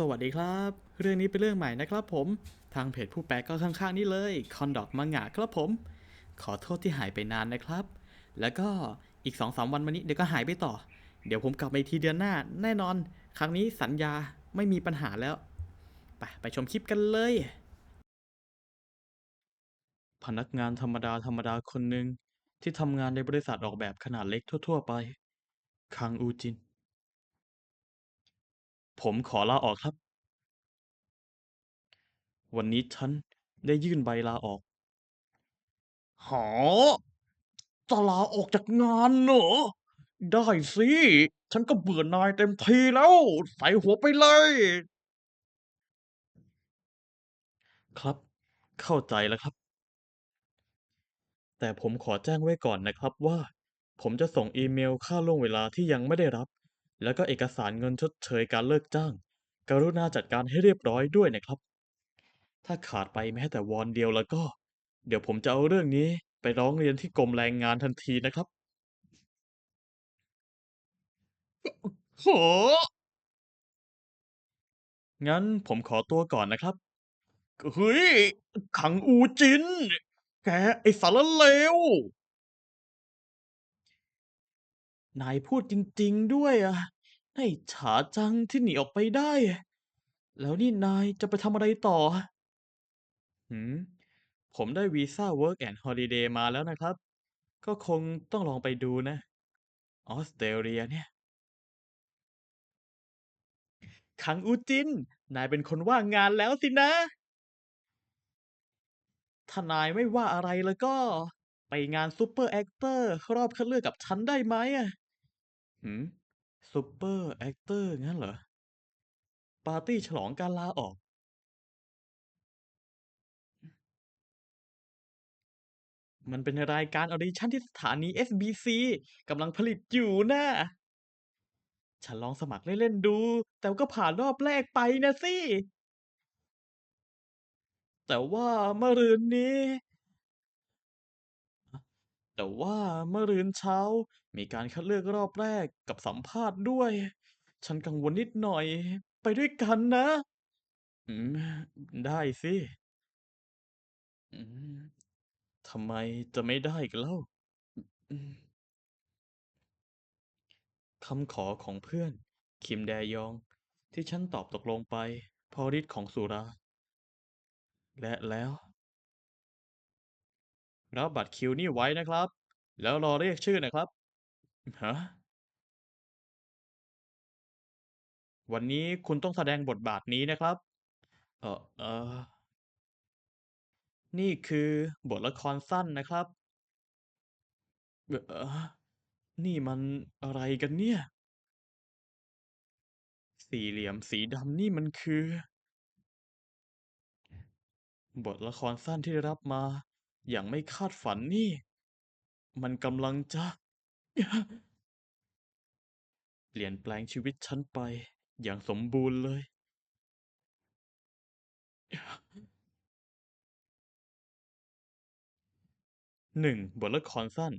สวัสดีครับ เรื่องนี้เป็นเรื่องใหม่นะครับผม ทางเพจผู้แปลก็ข้างๆนี่เลย คอนดอกมังงะครับผม ขอโทษที่หายไปนานนะครับ แล้วก็อีก2อสวันมานี้เดี๋ยวก็หายไปต่อ เดี๋ยวผมกลับมาอีกทีเดือนหน้า แน่นอน ครั้งนี้สัญญาไม่มีปัญหาแล้ว ไปไปชมคลิปกันเลย พนักงานธรรมดาธรรมดาคนหนึ่งที่ทำงานในบริษัทออกแบบขนาดเล็กทั่ว ๆ ไป คังอูจิน ผมขอลาออกครับ วันนี้ฉันได้ยื่นใบลาออก หอจะลาออกจากงานเหรอ ได้สิ ฉันก็เบื่อนายเต็มทีแล้ว ใส่หัวไปเลย ครับ เข้าใจแล้วครับ แต่ผมขอแจ้งไว้ก่อนนะครับว่า ผมจะส่งอีเมลค่าล่วงเวลาที่ยังไม่ได้รับ แล้วก็เอกสารเงินชดเชยการเลิกจ้าง กรุณาจัดการให้เรียบร้อยด้วยนะครับ ถ้าขาดไปแม้แต่วอนเดียวแล้วก็ เดี๋ยวผมจะเอาเรื่องนี้ไปร้องเรียนที่กรมแรงงานทันทีนะครับ โห งั้นผมขอตัวก่อนนะครับ เฮ้ย ขังอูจิน แกไอ้สารเลว นายพูดจริง ๆ ด้วยอะ น่าอิจฉาจังที่หนีออกไปได้ แล้วนี่นายจะไปทำอะไรต่อหืม ผมได้วีซ่า Work and Holiday มาแล้วนะครับ ก็คงต้องลองไปดูนะ ออสเตรเลียเนี่ย คังอูจิน นายเป็นคนว่างงานแล้วสินะ ถ้านายไม่ว่าอะไรแล้วก็ ไปงานซูเปอร์แอคเตอร์รอบคัดเลือกกับฉันได้ไหมอะหืม ซูเปอร์แอคเตอร์งั้นเหรอ ปาร์ตี้ฉลองการลาออก มันเป็นรายการออดิชั่นที่สถานี SBC กำลังผลิตอยู่นะ ฉันลองสมัครเล่นๆดู แต่ก็ผ่านรอบแรกไปนะสิ แต่ว่าเมื่อรืนนี้ แต่ว่าเมื่อรืนเช้ามีการคัดเลือกรอบแรกกับสัมภาษณ์ด้วย ฉันกังวลนิดหน่อย ไปด้วยกันนะอืมได้สิอืมทำไมจะไม่ได้อีกเล่าอืมคำขอของเพื่อน คิมแดยอง ที่ฉันตอบตกลงไปเพอฤทธิ์ของสุรา และแล้ว รับบัตรคิวนี่ไว้นะครับ แล้วรอเรียกชื่อนะครับฮะวันนี้คุณต้องแสดงบทบาทนี้นะครับ เออเออนี่คือบทละครสั้นนะครับเออเอ่อนี่มันอะไรกันเนี่ย สี่เหลี่ยมสีดำนี่มันคือ บทละครสั้นที่ได้รับมา อย่างไม่คาดฝันนี่ มันกำลังจะ เปลี่ยนแปลงชีวิตฉันไป อย่างสมบูรณ์เลย 1. บทละครสั้น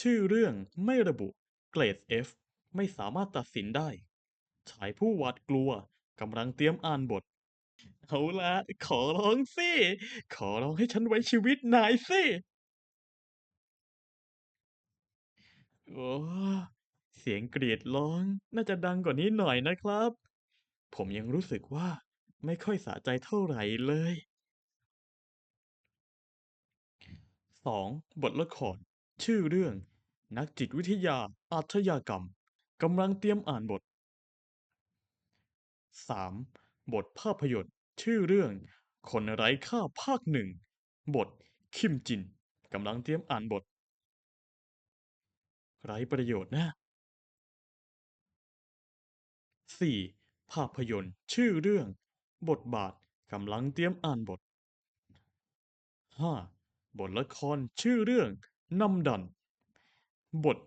ชื่อเรื่องไม่ระบุ เกรด F ไม่สามารถตัดสินได้ ชายผู้หวาดกลัวกำลังเตรียมอ่านบท เอาละขอร้องสิ ขอร้องให้ฉันไว้ชีวิตนายสิ โอ้เสียงกรีดร้องน่าจะดังกว่านี้หน่อยนะครับ ผมยังรู้สึกว่าไม่ค่อยสะใจเท่าไหร่เลย 2. บทละคร ชื่อเรื่อง นักจิตวิทยา อาชญากรรมกำลังเตรียมอ่านบท 3. บทภาพยนตร์ ชื่อเรื่อง คนไร้ค่าภาคหนึ่ง บท คิมจินกำลังเตรียมอ่านบท ไร้ประโยชน์นะ 4. ภาพยนตร์ชื่อเรื่อง บทบาทกำลังเตรียมอ่านบท 5. บทละครชื่อเรื่องนำดัน บท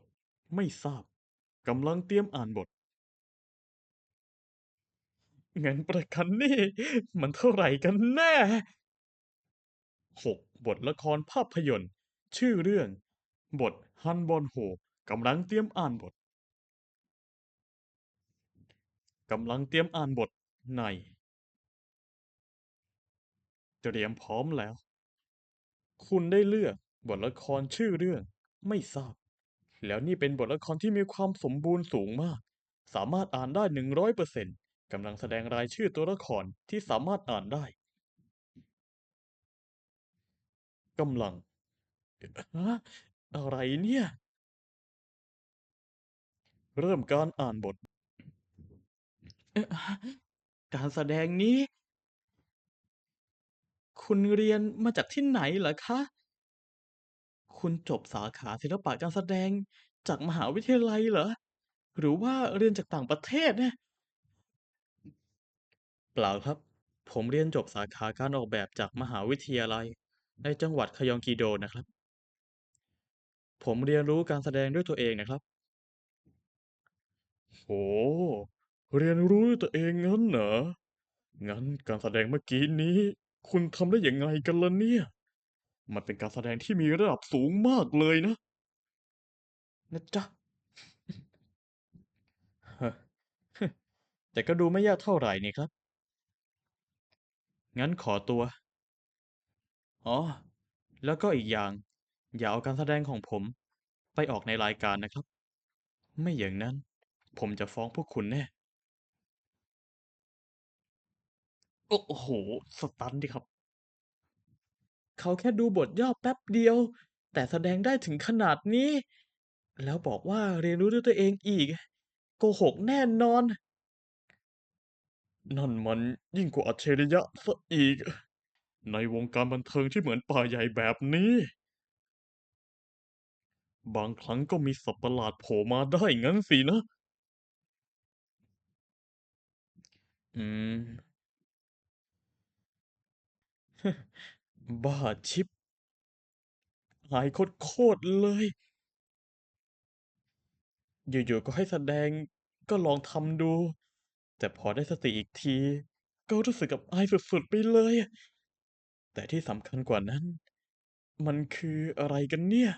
ไม่ทราบกำลังเตรียมอ่านบท เงินประกันนี่ มันเท่าไหร่กันแน่ 6. บทละครภาพยนตร์ ชื่อเรื่อง บทฮันบอนโฮกำลังเตรียมอ่านบทกำลังเตรียมอ่านบทในเตรียมพร้อมแล้ว คุณได้เลือกบทละครชื่อเรื่อง ไม่ทราบ แล้วนี่เป็นบทละครที่มีความสมบูรณ์สูงมาก สามารถอ่านได้หนึ่งร้อยเปอร์เซ็นต์ กำลังแสดงรายชื่อตัวละครที่สามารถอ่านได้กำลังอะไรเนี่ย เริ่มการอ่านบท การแสดงนี้ คุณเรียนมาจากที่ไหนเหรอคะ คุณจบสาขาศิลปะการแสดงจากมหาวิทยาลัยเหรอ หรือว่าเรียนจากต่างประเทศเนี่ย เปล่าครับ ผมเรียนจบสาขาการออกแบบจากมหาวิทยาลัย ในจังหวัดคยองกีโดนะครับ ผมเรียนรู้การแสดงด้วยตัวเองนะครับโอ้เรียนรู้ด้วยตัวเองงั้นเหรอ งั้นการแสดงเมื่อกี้นี้ คุณทำได้ยังไงกันล่ะเนี่ย มันเป็นการแสดงที่มีระดับสูงมากเลยนะ นะจ๊ะฮะแต่ก็ดูไม่ยากเท่าไหร่นี่ครับ งั้นขอตัว อ๋อ แล้วก็อีกอย่าง อย่าเอาการแสดงของผม ไปออกในรายการนะครับ ไม่อย่างนั้น ผมจะฟ้องพวกคุณแน่ โอ้โห สตันดิครับ เขาแค่ดูบทย่อแป๊บเดียว แต่แสดงได้ถึงขนาดนี้ แล้วบอกว่าเรียนรู้ด้วยตัวเองอีก โกหกแน่นอน นั่นมันยิ่งกว่าอัจฉริยะซะอีก ในวงการบันเทิงที่เหมือนป่าใหญ่แบบนี้ บางครั้งก็มีสัตว์ประหลาดโผล่มาได้งั้นสินะ อืม บ้าชิบหายโคตรๆเลย อยู่ๆก็ให้แสดงก็ลองทำดู แต่พอได้สติอีกที ก็รู้สึกอับอายสุดๆไปเลยแต่ที่สำคัญกว่านั้น มันคืออะไรกันเนี่ย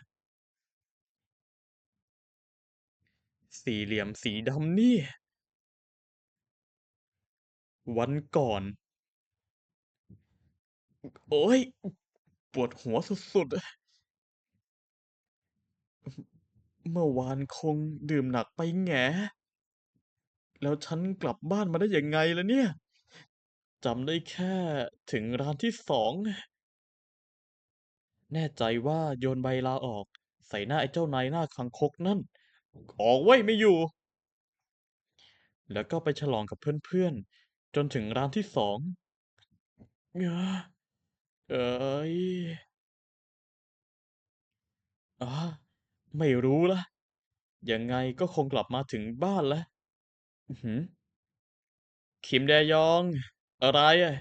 สี่เหลี่ยมสีดำนี่ วันก่อน โอ๊ยปวดหัวสุดๆ เมื่อวานคงดื่มหนักไปแง แล้วฉันกลับบ้านมาได้ยังไงล่ะเนี่ยจำได้แค่ถึงร้านที่สอง แน่ใจว่าโยนใบลาออก ใส่หน้าไอ้เจ้านายหน้าคางคกนั่น ออกเว้ไม่อยู่ แล้วก็ไปฉลองกับเพื่อนๆ จนถึงร้านที่สอง เอ้อเอ๋ยอ๋อไม่รู้ละยังไงก็คงกลับมาถึงบ้านแล้ว อือฮึคิมแดยองอะไรอะ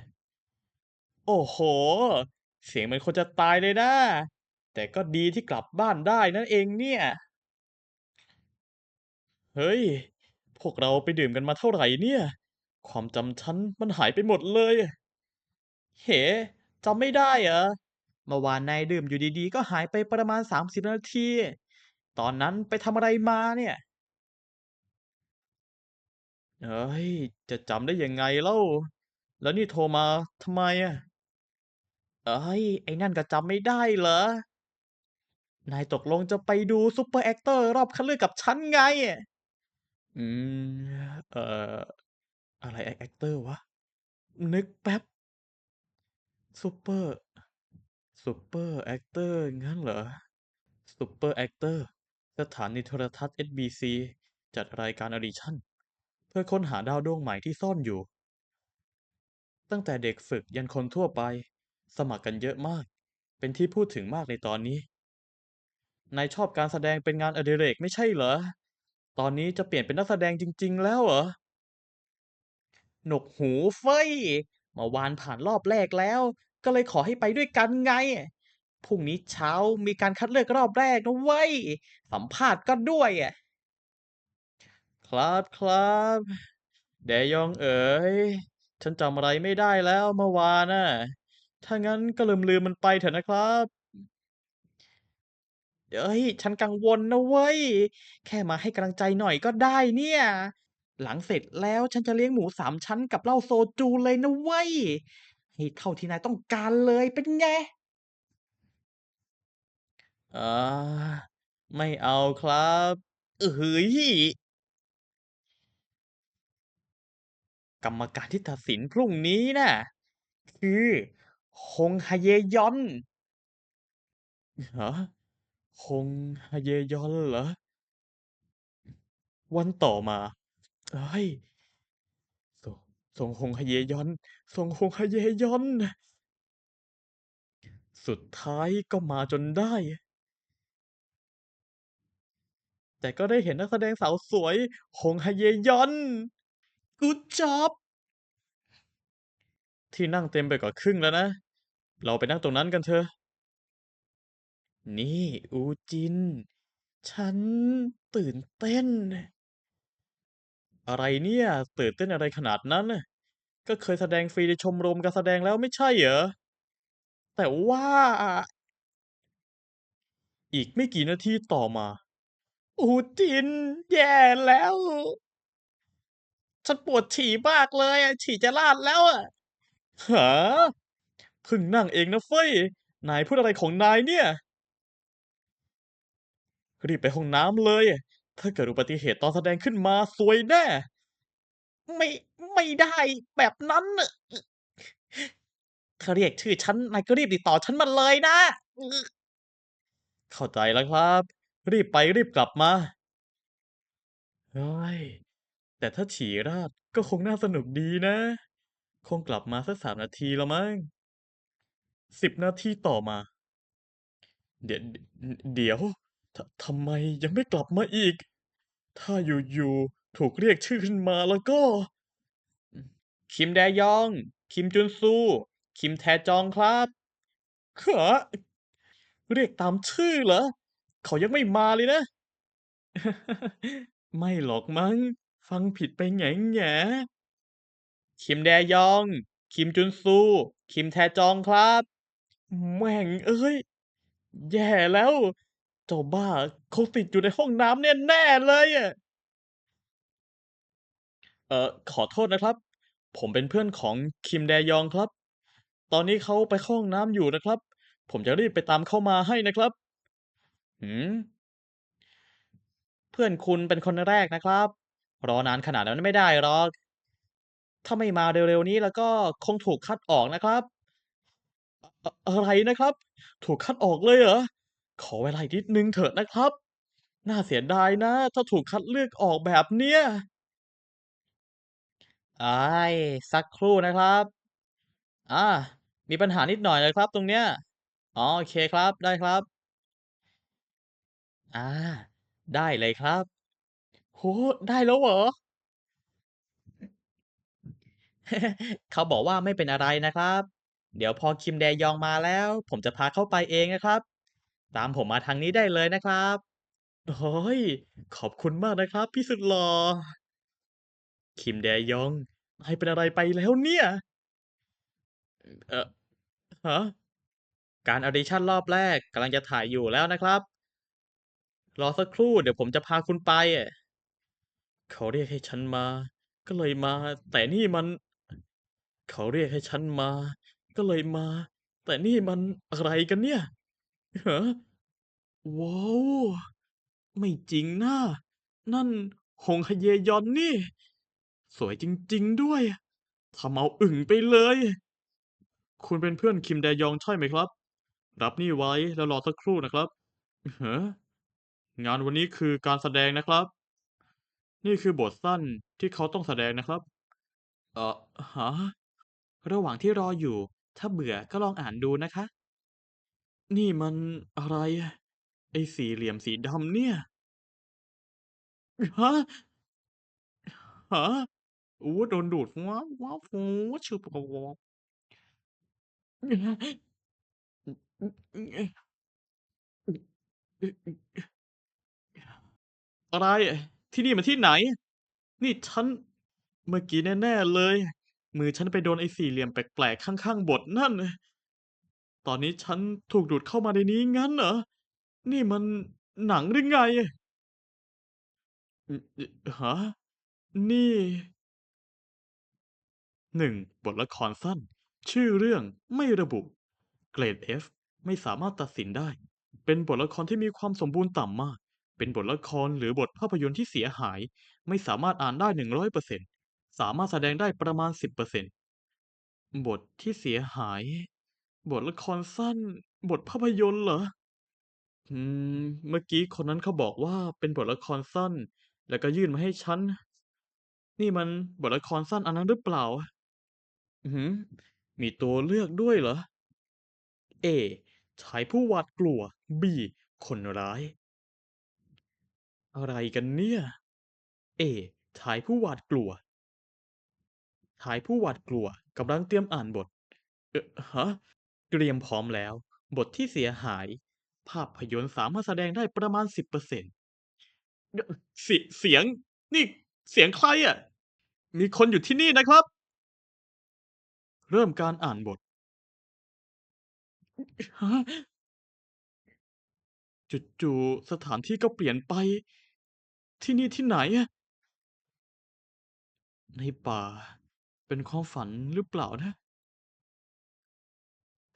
โอ้โฮ เสียงเหมือนคนจะตายเลยนะ แต่ก็ดีที่กลับบ้านได้นั่นเองเนี่ย เฮ้ย พวกเราไปดื่มกันมาเท่าไหร่เนี่ย ความจำฉันมันหายไปหมดเลยเห จำไม่ได้เหรอ เมื่อวานนายดื่มอยู่ดี ๆ ก็หายไปประมาณ 30 นาที ตอนนั้นไปทำอะไรมาเนี่ย? เฮ้ย จะจำได้ยังไงเล่า แล้วนี่โทรมาทำไมอะ?เฮ้ย ไอ้นั่นก็จำไม่ได้เหรอ?นายตกลงจะไปดู Super Actor รอบคัดเลือกกับฉันไง อืม เอ่อ อะไร A Actor วะ นึกแป๊บ Super Super Actor งั้นเหรอ? Super Actor สถานีโทรทัศน์ SBC จัดรายการออดิชั่น พื่อค้นหาดาวดวงใหม่ที่ซ่อนอยู่ ตั้งแต่เด็กฝึกยันคนทั่วไป สมัครกันเยอะมาก เป็นที่พูดถึงมากในตอนนี้ นายชอบการแสดงเป็นงานอดิเรกไม่ใช่เหรอ?ตอนนี้จะเปลี่ยนเป็นนักแสดงจริง ๆ แล้วเหรอ?หนกหูเฟยเมื่อวานผ่านรอบแรกแล้ว ก็เลยขอให้ไปด้วยกันไง พรุ่งนี้เช้ามีการคัดเลือกรอบแรกนะเว้ย สัมภาษณ์ก็ด้วยอะ ครับๆแดยองเอ๋ย ฉันจำอะไรไม่ได้แล้วเมื่อวานน่ะ ถ้างั้นก็ลืมๆมันไปเถอะนะครับเฮ้ย ฉันกังวลนะเว้ย แค่มาให้กำลังใจหน่อยก็ได้เนี่ย หลังเสร็จแล้วฉันจะเลี้ยงหมูสามชั้นกับเหล้าโซจูเลยนะเว้ย ให้เท่าที่นายต้องการเลยเป็นไงอ่าไม่เอาครับเอ้ย กรรมการที่ตัดสินพรุ่งนี้น่ะคือฮงฮาเยยอนฮะฮงฮาเยยอนเหรอ วันต่อมาเฮ้ยส่งส่งฮงฮาเยยอนส่งฮงฮาเยยอน สุดท้ายก็มาจนได้ แต่ก็ได้เห็นนักแสดงสาวสวยฮงฮาเยยอน Good job ที่นั่งเต็มไปกว่าครึ่งแล้วนะ เราไปนั่งตรงนั้นกันเถอะ นี่ อูจิน ฉันตื่นเต้น อะไรเนี่ย ตื่นเต้นอะไรขนาดนั้น ก็เคยแสดงฟรีในชมรมการแสดงแล้วไม่ใช่เหรอ แต่ว่า อีกไม่กี่นาทีต่อมา อูจิน แย่แล้ว ฉันปวดฉี่มากเลยอะฉี่จะราดแล้วอะหาเพิ่งนั่งเองนะเฟ้ย นายพูดอะไรของนายเนี่ย รีบไปห้องน้ำเลย ถ้าเกิดอุบัติเหตุตอนแสดงขึ้นมาซวยแน่ ไม่ไม่ได้แบบนั้นน่ะถ้าเรียกชื่อฉันนายก็รีบติดต่อฉันมาเลยนะ เข้าใจแล้วครับ รีบไปรีบกลับมา เฮ้ย แต่ถ้าฉี่ราดก็คงน่าสนุกดีนะ คงกลับมาสักสามนาทีแล้วมั้งสิบนาทีต่อมา เดี๋ยวเดี๋ยวททำไมยังไม่กลับมาอีก ถ้าอยู่ๆถูกเรียกชื่อขึ้นมาแล้วก็ คิมแดยอง คิมจุนซู คิมแทจองครับฮะเรียกตามชื่อเหรอ เขายังไม่มาเลยนะ ไม่หรอกมั้ง ฟังผิดไปแหงๆคิมแดยอง คิมจุนซู คิมแทจองครับ แม่งเอ้ย แย่แล้ว เจ้าบ้าคงติดอยู่ในห้องน้ำเนี่ยแน่เลยอะเอ่อขอโทษนะครับ ผมเป็นเพื่อนของคิมแดยองครับ ตอนนี้เขาไปเข้าห้องน้ำอยู่นะครับ ผมจะรีบไปตามเข้ามาให้นะครับ หือเพื่อนคุณเป็นคนแรกนะครับ รอนานขนาดนั้นไม่ได้หรอก ถ้าไม่มาเร็วๆนี้แล้วก็คงถูกคัดออกนะครับอะอะไรนะครับ ถูกคัดออกเลยเหรอ ขอเวลาอีกนิดนึงเถอะนะครับ น่าเสียดายนะ ถ้าถูกคัดเลือกออกแบบเนี้ยอาสักครู่นะครับ อ่า มีปัญหานิดหน่อยอะครับ ตรงเนี้ย อ๋อโอเคครับ ได้ครับ อ่า ได้เลยครับ โอ้โฮ ได้แล้วเหรอ?เขาบอกว่า ไม่เป็นอะไรนะครับ เดี๋ยวพอคิมแดยองมาแล้ว ผมจะพาเข้าไปเองนะครับ ตามผมมาทางนี้ได้เลยนะครับ โอ้โฮ ขอบคุณมากนะครับพี่สุดหล่อคิมแดยองนายเป็นอะไรไปแล้วเนี่ย?เอ่อ ฮะ การ audition รอบแรกกำลังจะถ่ายอยู่แล้วนะครับ รอสักครู่ เดี๋ยวผมจะพาคุณไปอะ เขาเรียกให้ฉันมา ก็เลยมา แต่นี่มัน เขาเรียกให้ฉันมา ก็เลยมา แต่นี่มันอะไรกันเนี่ย?ฮะ ว้าว ไม่จริงนะ นั่นฮงฮเยยอนนี่ สวยจริง ๆ ด้วยทำเอาอึ่งไปเลย คุณเป็นเพื่อนคิมแดยองใช่ไหมครับ?รับนี่ไว้แล้วรอสักครู่นะครับเฮะงานวันนี้คือการแสดงนะครับ นี่คือบทสั้นที่เขาต้องแสดงนะครับ เอ่อฮะ ระหว่างที่รออยู่ ถ้าเบื่อก็ลองอ่านดูนะคะ นี่มันอะไร ไอ้สี่เหลี่ยมสีดำเนี่ย?ฮะ ฮะโอ้โดนดูดว้าวว้าวโอ้โฮชึบโอ้โฮอืออืออือเอ๊ะอือะอะไร ที่นี่มันที่ไหน?นี่ฉัน เมื่อกี้แน่ๆเลย มือฉันไปโดนไอ้สี่เหลี่ยมแปลกๆข้างๆบทนั่น ตอนนี้ฉันถูกดูดเข้ามาในนี้งั้นเหรอ?นี่มันหนังหรือไง?อืออฮะนี่ 1. บทละครสั้น ชื่อเรื่องไม่ระบุ เกรด F ไม่สามารถตัดสินได้ เป็นบทละครที่มีความสมบูรณ์ต่ำมาก เป็นบทละครหรือบทภาพยนตร์ที่เสียหาย ไม่สามารถอ่านได้หนึ่งร้อยเปอร์เซ็นสามารถแสดงได้ประมาณสิบเปอร์เซ็นบทที่เสียหาย บทละครสั้น บทภาพยนตร์เหรอ อืม เมื่อกี้คนนั้นเขาบอกว่าเป็นบทละครสั้น แล้วก็ยื่นมาให้ฉัน นี่มันบทละครสั้นอันนั้นหรือเปล่า?อือฮึมีตัวเลือกด้วยเหรอ? A ชายผู้หวาดกลัว B คนร้าย อะไรกันเนี่ย? A ชายผู้หวาดกลัวชายผู้หวาดกลัวกำลังเตรียมอ่านบท เออฮะ เตรียมพร้อมแล้ว บทที่เสียหาย ภาพยนตร์สามารถแสดงได้ประมาณ10%ดเสีเสียง นี่เสียงใครอะ?มีคนอยู่ที่นี่นะครับ เริ่มการอ่านบทจู่ๆสถานที่ก็เปลี่ยนไป ที่นี่ที่ไหนอะ?ในป่า เป็นความฝันหรือเปล่านะ?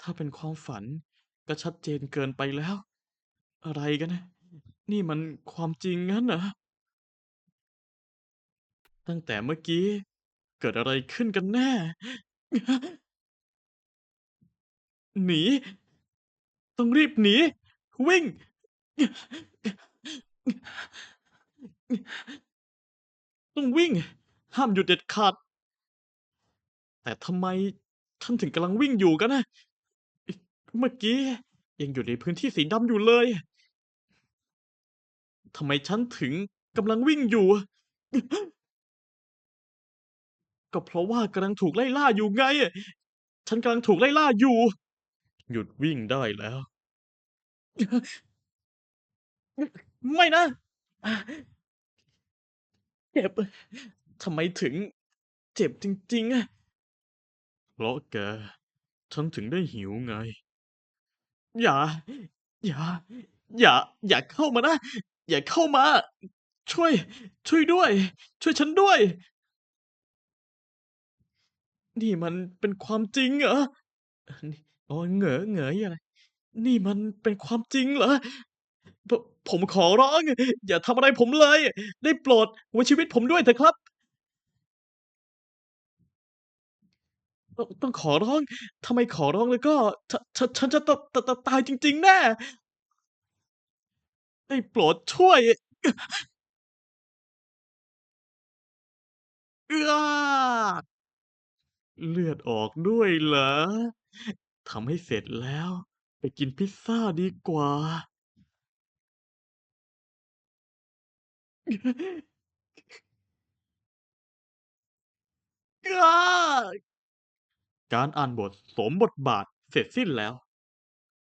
ถ้าเป็นความฝันก็ชัดเจนเกินไปแล้ว อะไรกันนะ นี่มันความจริงงั้นเหรอ?ตั้งแต่เมื่อกี้ เกิดอะไรขึ้นกันแน่?หนี ต้องรีบหนี วิ่ง ต้องวิ่ง ห้ามหยุดเด็ดขาด แต่ทำไมฉันถึงกำลังวิ่งอยู่กันนะเมื่อกี้ ยังอยู่ในพื้นที่สีดำอยู่เลยทำไมฉันถึงกำลังวิ่งอยู่?ก็เพราะว่ากำลังถูกไล่ล่าอยู่ไง ฉันกำลังถูกไล่ล่าอยู่ หยุดวิ่งได้แล้ว ไม่นะ เจ็บ ทำไมถึง เจ็บจริงๆอะเพราะแก ฉันถึงได้หิวไง อย่า อย่า อย่า อย่าเข้ามานะ อย่าเข้ามา ช่วย ช่วยด้วย ช่วยฉันด้วย นี่มันเป็นความจริงเหรอ?เออนี่โอ๊ยเหงอๆอะไร นี่มันเป็นความจริงเหรอ? ผผมขอร้อง อย่าทำอะไรผมเลย ได้โปรดไว้ชีวิตผมด้วยเถอะครับ ต้องต้องขอร้องถ้าไมขอร้องแล้วก็ฉฉฉันจะตตตตายจริง ๆ แน่ ได้โปรดช่วย เอื้อเลือดออกด้วยเหรอ?ทำให้เสร็จแล้ว ไปกินพิซซ่าดีกว่า การอ่านบทสวมบทบาทเสร็จสิ้นแล้ว